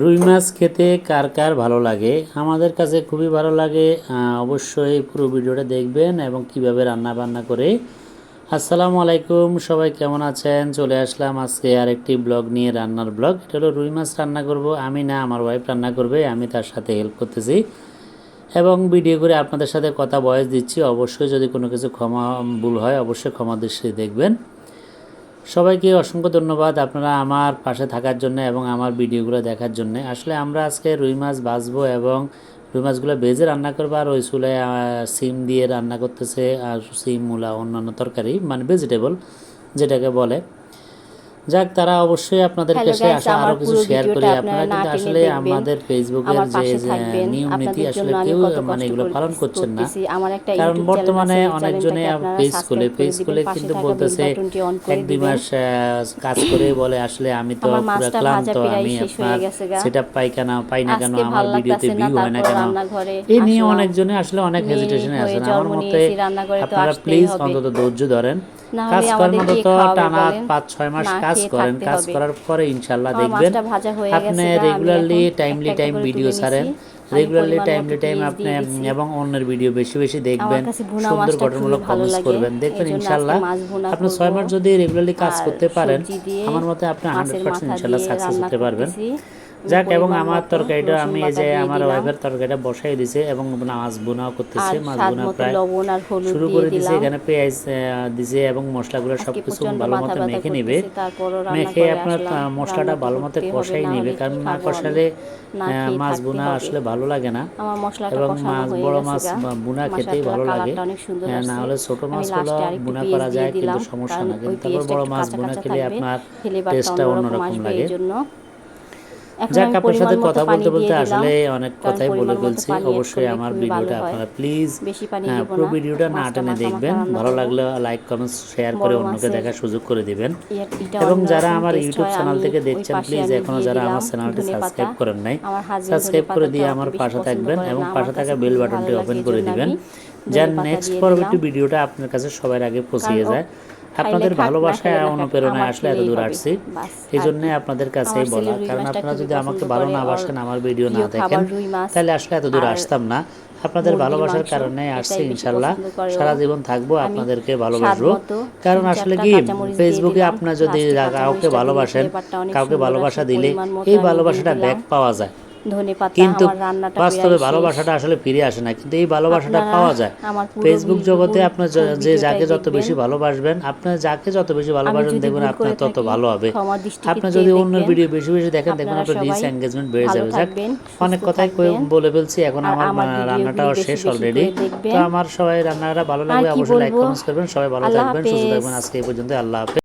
রুই মাছ খেতে কার কার ভালো লাগে? আমাদের কাছে খুবই ভালো লাগে। অবশ্যই পুরো ভিডিওটা দেখবেন এবং কীভাবে রান্না বান্না করে। আসসালামু আলাইকুম, সবাই কেমন আছেন? চলে আসলাম আজকে আরেকটি ব্লগ নিয়ে, রান্নার ব্লগ। এটা হলো রুই মাছ রান্না করব। আমি না, আমার ওয়াইফ রান্না করবে, আমি তার সাথে হেল্প করতেছি। এবং ভিডিও করে আপনাদের সাথে কথা ভয়েস দিচ্ছি। অবশ্যই যদি কোনো কিছু ক্ষমা ভুল হয়, অবশ্যই ক্ষমা দৃষ্টি দেখবেন। সবাইকে অসংখ্য ধন্যবাদ আপনারা আমার পাশে থাকার জন্য এবং আমার ভিডিওগুলো দেখার জন্য। আসলে আমরা আজকে রুই মাছ ভাজবো এবং রুই মাছগুলো ভেজে রান্না করব আর ওই চুলায় সিম দিয়ে রান্না করতেছে আর সিম, মূলা, অন্যান্য তরকারি মানে ভেজিটেবল যেটাকে বলে। যাক তারা অবশ্যই আপনাদের কাছে আসা আরও কিছু শেয়ার করি। আপনারা কিন্তু আসলে আমাদের ফেসবুকের যে নিয়ম নীতি আসলে কেউ মানে এগুলো পালন করছেন না। কারণ বর্তমানে অনেকজনে পেজ খুলে পেজ খুলে কিন্তু বলতেছে এক দুই মাস কাজ করে বলে আসলে আমি তো পুরো ক্লান্ত আমি আপনার। সেটা পাই কেন পাই না কেন আমার ভিডিওতে ভিউ হয় না কেন? এই নিয়ে অনেকজনে আসলে অনেক হেজিটেশনে আছেন। আমার মতে আপনারা প্লিজ অন্তত ধৈর্য ধরেন। কাজ করার আমাদের মতো কে তো খাওয়াবে টানা পাঁচ ছয় মাস না কাজ করেন কাজ করার পরে ইনশাল্লাহ দেখবেন। আপনি রেগুলারলি টাইমলি টাইম ভিডিও ছাড়েন। রেগুলারলি টাইমলি টাইম আপনি এবং অন্যের ভিডিও বেশি বেশি দেখবেন। সুন্দর গঠনমূলক কমেন্টস করবেন। দেখবেন ইনশাল্লাহ আপনি ছয় মাস যদি রেগুলারলি কাজ করতে পারেন আমার মতে আপনি হান্ড্রেড পার্সেন্ট ইনশাল্লাহ সাকসেস হতে পারবেন। যাক এবং আমার তরকারিটা আমি এই যে আমার। ওয়াইফের তরকারিটা বসাই দিছে এবং মাছ বোনাও করতেছে মাছ বোনা প্রায় শুরু করে দিছে এখানে পেঁয়াজ দিছে এবং মশলাগুলো সব কিছু ভালো মতো মেখে নিবে। মেখে আপনার মশলাটা ভালো মতো কষাই নিবে কারণ না কষালে মাছ বোনা আসলে ভালো লাগে না। এবং মাছ বড় মাছ বোনা খেতেই ভালো লাগে। হ্যাঁ, না হলে ছোট মাছগুলো বুনা করা যায় কিন্তু সমস্যা না কিন্তু তারপর বড় মাছ বোনা খেলে আপনার টেস্টটা অন্যরকম লাগে। যাক আপনার সাথে কথা বলতে বলতে আসলে অনেক কথাই বলে ফেলছি। অবশ্যই আমার ভিডিওটা আপনারা প্লিজ হ্যাঁ পুরো ভিডিওটা না টেনে দেখবেন। ভালো। লাগলে লাইক কমেন্টস শেয়ার করে অন্যকে দেখার সুযোগ করে দিবেন। এবং যারা আমার ইউটিউব চ্যানেল থেকে দেখছেন প্লিজ এখনও যারা আমার চ্যানেলটি। সাবস্ক্রাইব করেন নাই সাবস্ক্রাইব করে দিয়ে আমার পাশে থাকবেন এবং পাশে থাকা বেল বাটনটি ওপেন করে দিবেন। যার নেক্সট পরবর্তী ভিডিওটা আপনার কাছে সবার আগে পৌঁছিয়ে যায়। আপনাদের ভালোবাসায় অনুপ্রেরণায় আসলে এত দূর আসছি। এই জন্য আপনাদের কাছেই বলা কারণ আপনারা যদি আমাকে ভালো না বাসেন আমার ভিডিও না দেখেন তাহলে আসলে এত দূর আসতাম না। আপনাদের ভালোবাসার কারণে আসছি ইনশাল্লাহ। সারা জীবন থাকব আপনাদেরকে ভালোবাসবো। কারণ আসলে কি ফেসবুকে আপনার যদি কাউকে ভালোবাসেন কাউকে ভালোবাসা দিলে এই ভালোবাসাটা। ব্যাক পাওয়া যায়। কিন্তু বাস্তবে ভালোবাসাটা আসলে ফিরে আসে না কিন্তু এই ভালোবাসাটা পাওয়া যায়। ফেসবুক জগতে আপনার যে যাকে যত বেশি ভালোবাসবেন আপনার যাকে যত বেশি ভালোবাসবেন দেখবেন আপনার তত ভালো হবে। আপনি যদি অন্য ভিডিও বেশি বেশি দেখেন দেখবেন আপনারা রিচ এঙ্গেজমেন্ট বেড়ে যাবে। যাক অনেক কথাই বলে ফেলছি এখন আমার রান্নাটাও শেষ অলরেডি তো আমার সবাই রান্নাটা ভালো লাগবে অবশ্যই লাইক? কমেন্টস করবেন। সবাই ভালো থাকবেন সুস্থ থাকবেন। আজকে এই পর্যন্ত আল্লাহ হাফেজ।